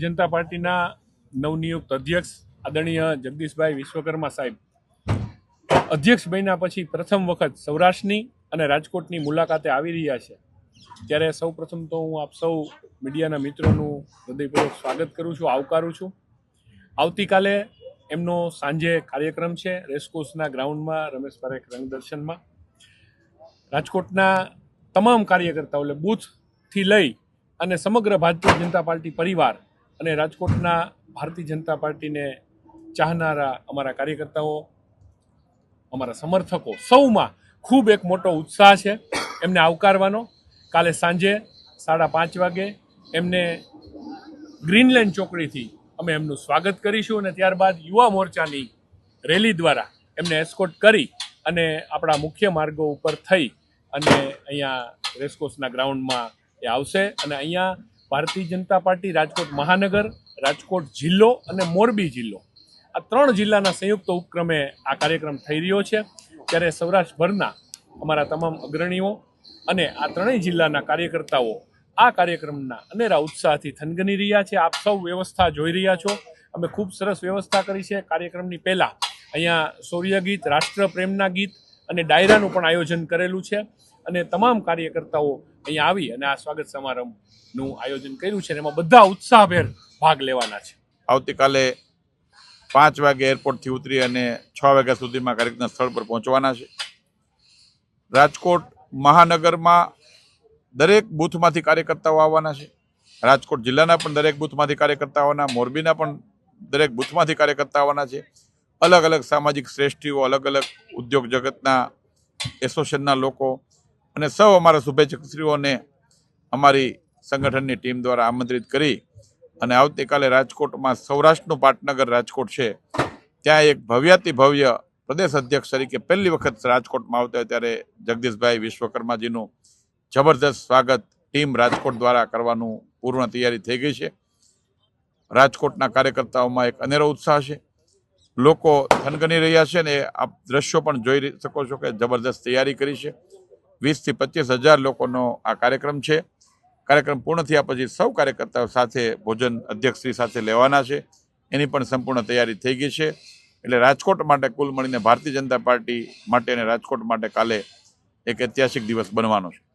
ભારતીય જનતા પાર્ટીના નવનિયુક્ત અધ્યક્ષ આદરણીય જગદીશભાઈ વિશ્વકર્મા સાહેબ. અધ્યક્ષ બન્યા પછી પ્રથમ વખત સૌરાષ્ટ્રની અને રાજકોટની મુલાકાતે આવી રહ્યા છે. ત્યારે સૌ પ્રથમ તો હું આપ સૌ મીડિયાના મિત્રોનું હૃદયપૂર્વક સ્વાગત કરું છું, આવકારું છું. આવતીકાલે એમનો સાંજે કાર્યક્રમ છે રેસકોર્સના ગ્રાઉન્ડમાં, રમેશ પારેખ રંગદર્શનમાં. રાજકોટના તમામ કાર્યકર્તાઓ એટલે બૂથથી લઈ અને સમગ્ર ભારતીય જનતા પાર્ટી પરિવાર અને રાજકોટના ભારતીય જનતા પાર્ટીને ચાહનારા અમારા કાર્યકર્તાઓ, અમારા સમર્થકો સૌમાં ખૂબ એક મોટો ઉત્સાહ છે એમને આવકારવાનો. કાલે સાંજે સાડા પાંચ વાગે એમને ગ્રીનલેન્ડ ચોકડીથી અમે એમનું સ્વાગત કરીશું અને ત્યારબાદ યુવા મોરચાની રેલી દ્વારા એમને એસ્કોટ કરી અને આપણા મુખ્ય માર્ગો ઉપર થઈ અને અહીંયા રેસકોર્સના ગ્રાઉન્ડમાં એ આવશે. અને અહીંયા ભારતીય જનતા પાર્ટી રાજકોટ મહાનગર, રાજકોટ જિલ્લો અને મોરબી જિલ્લો. આ ત્રણ જિલ્લાના સંયુક્ત ઉપક્રમે આ કાર્યક્રમ થઈ રહ્યો છે. ત્યારે સૌરાષ્ટ્રભરના અમારા તમામ અગ્રણીઓ અને આ ત્રણેય જિલ્લાના કાર્યકર્તાઓ આ કાર્યક્રમના અનેરા ઉત્સાહથી થનગની રહ્યા છે. આપ સૌ વ્યવસ્થા જોઈ રહ્યા છો. અમે ખૂબ સરસ વ્યવસ્થા કરી છે. કાર્યક્રમની પહેલાં અહીંયા શૌર્ય ગીત રાષ્ટ્ર પ્રેમના ગીત અને ડાયરાનું પણ આયોજન કરેલું છે. અને તમામ કાર્યકર્તાઓ અહીંયા આવી અને આ સ્વાગત સમારંભનું આયોજન કર્યું છે એમાં બધા ઉત્સાહભેર ભાગ લેવાના છે. આવતીકાલે પાંચ વાગે એરપોર્ટથી ઉતરી અને છ વાગ્યા સુધીમાં કાર્યક્રમ સ્થળ પર પહોંચવાના છે. રાજકોટ મહાનગરમાં દરેક બૂથમાંથી કાર્યકર્તાઓ આવવાના છે. રાજકોટ જિલ્લાના પણ દરેક બૂથમાંથી કાર્યકર્તા આવવાના, મોરબીના પણ દરેક બૂથમાંથી કાર્યકર્તા આવવાના છે. અલગ અલગ સામાજિક શ્રેષ્ઠીઓ, અલગ અલગ ઉદ્યોગ જગતના એસોસિએશનના લોકો અને સૌ અમારા શુભેચ્છકશ્રીઓને અમારી સંગઠનની ટીમ દ્વારા આમંત્રિત કરી અને આવતીકાલે રાજકોટમાં સૌરાષ્ટ્રનું પાટનગર રાજકોટ છે. ત્યાં એક ભવ્યાતિ ભવ્ય પ્રદેશ અધ્યક્ષ તરીકે પહેલી વખત રાજકોટમાં આવતા ત્યારે જગદીશભાઈ વિશ્વકર્માજીનું જબરદસ્ત સ્વાગત ટીમ રાજકોટ દ્વારા કરવાનું પૂર્ણ તૈયારી થઈ ગઈ છે. રાજકોટના કાર્યકર્તાઓમાં એક અનેરો ઉત્સાહ છે. લોકો થનગની રહ્યા છે ને આપ દ્રશ્યો પણ જોઈ શકો છો કે જબરદસ્ત તૈયારી કરી છે. વીસથી પચીસ હજાર લોકોનો આ કાર્યક્રમ છે. કાર્યક્રમ પૂર્ણ થયા પછી સૌ કાર્યકર્તાઓ સાથે ભોજન અધ્યક્ષશ્રી સાથે લેવાના છે. એની પણ સંપૂર્ણ તૈયારી થઈ ગઈ છે. એટલે રાજકોટ માટે કુલ મળીને ભારતીય જનતા પાર્ટી માટે અને રાજકોટ માટે કાલે એક ઐતિહાસિક દિવસ બનવાનો છે.